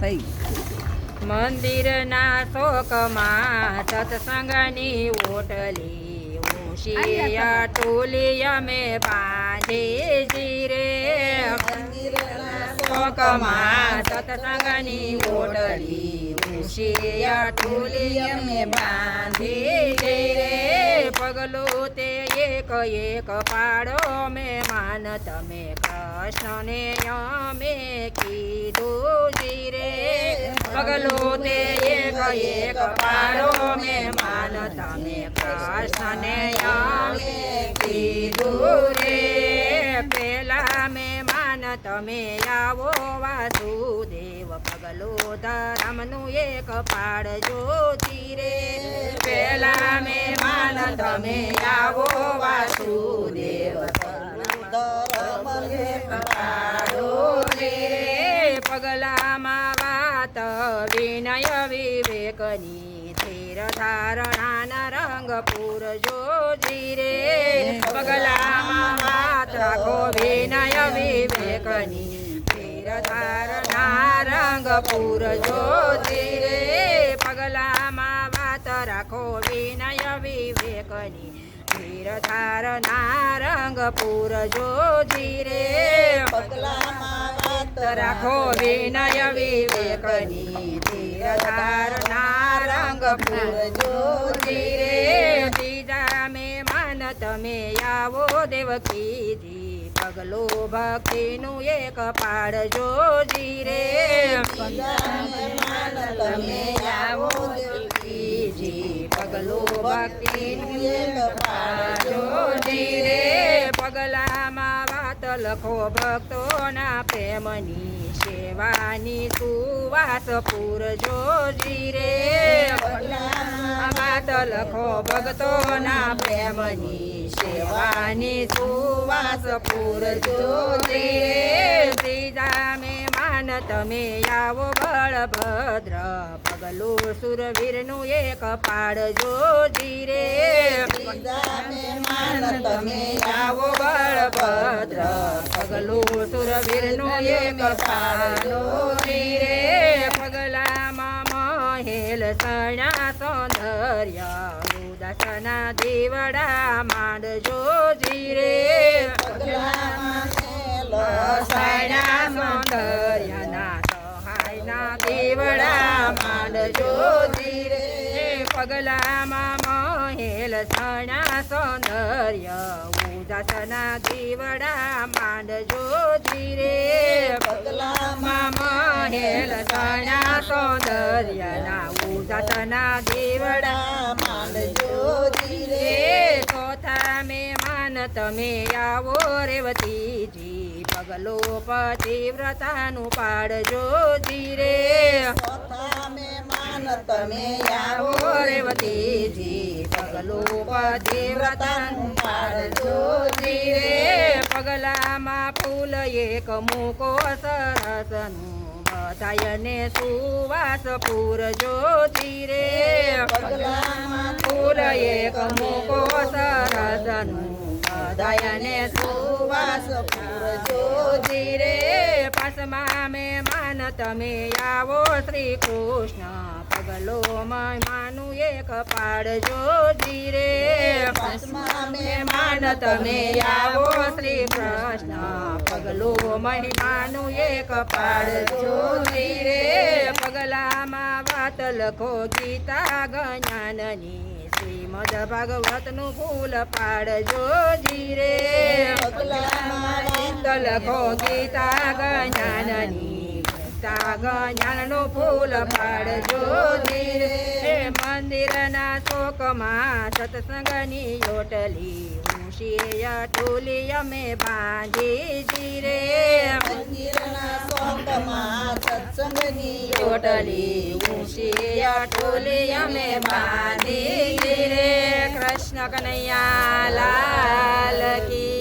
થઈ. મંદિરના શોકમાં સત્સંગની ઓટલી ઓશિયા ટોલી અમે બાંધી જીરે શોકમાં સત્સંગની ઓટલી ઓશિયા ટોલી અમે બાંધી જીરે પગલો એક એક પાડો માન તમે કૃષ્ણને અમે કીધું જીરે. પગલો તે એક એક પાડો માન તમે કૃષ્ણને અમે કીધું રે. પેલા તમે આવો વાસુદેવ, પગલો ધરમનું એક પાડજો જીરે પેલા મેં માન તમે આવો વાસુદેવ પગલામાં વાત વિનય વિવેકની ધીર ધારણાના રંગ પૂરજો ધીરે પગલામાં વાત રંગ જોતી રે પગલામાં વાત રાખો વિનય વિવેકની. ધીર ધારણા રંગ પૂરજો જીરે રાખો વિનય વિવેકની. ધીર ધારણા રંગ પૂરજો રે બીજા મેં માન તમે આવો દેવકીજી. પગલો ભક્તિનું એક પાડજો જીરે તમે આવો દેવકીજી, પગલો પાડજો જીરે પગલામાં વાત લખો ભક્તોના પ્રેમની સેવાની સુવાસ પૂરજો જીરે. વાત લખો ભક્તોના પ્રેમની સેવાની સુવાસ પૂરજો જીરે. રે તમે આવો બળભદ્ર. પગલો સુરવીરનું એક પાડજો જીરે તમે આવો બળભદ્ર. પગલો સુરવીરનું એક પાડો જીરે પગલામાં મહેલ સણા સૌંદર્ય. ઉદાસના દેવડા માંડજો જીરે સણા સૌંદર્યના સહાયના દેવડા માંડજો જીરે પગલામાં મહેલ સણા સૌંદર્ય, ઉદાસના દેવડા માંડજો જીરે પગલામાં મહેલ સણા સૌંદર્યના ઉદાસના દેવડા માંડજો જીરે ચોથા મેં માન તમે આવો રેવતીજી. પગલો પતિવ્રતાનું પાડજો ધીરે તમે આવો રેવતીજી પગલો પતિવ્રતાનું પાડજો જીરે પગલામાં ફૂલ એક મૂકો સરસનું બધાયને સુવાસ પૂરજો જીરે ફૂલ એક મૂકો સરસનું બધાયને સુવાસ પૂરજો જીરે પસમા મે માન તમે આવો શ્રી કૃષ્ણ પગલો માનું એક પાડજો જીરે મહેમાન તમે આવો શ્રી કૃષ્ણ પગલો મહિમાનું એક પાડજો ધીરે પગલામાં વાત લખો ગીતા જ્ઞાનની શ્રીમદ ભાગવતનું ફૂલ પાડજો જીરે લખો ગીતા જ્ઞાનની ગીતા જ્ઞાનનું ફૂલ પાડજો જીરે મંદિરના શોકમાં સત્સંગની યોટલી ઊંશીય ટોલી અમે બાંધી જીરે યોટલી ઊંશીય ટોલી અમે બાંધી જીરે કૃષ્ણ કનૈયા લાલ કી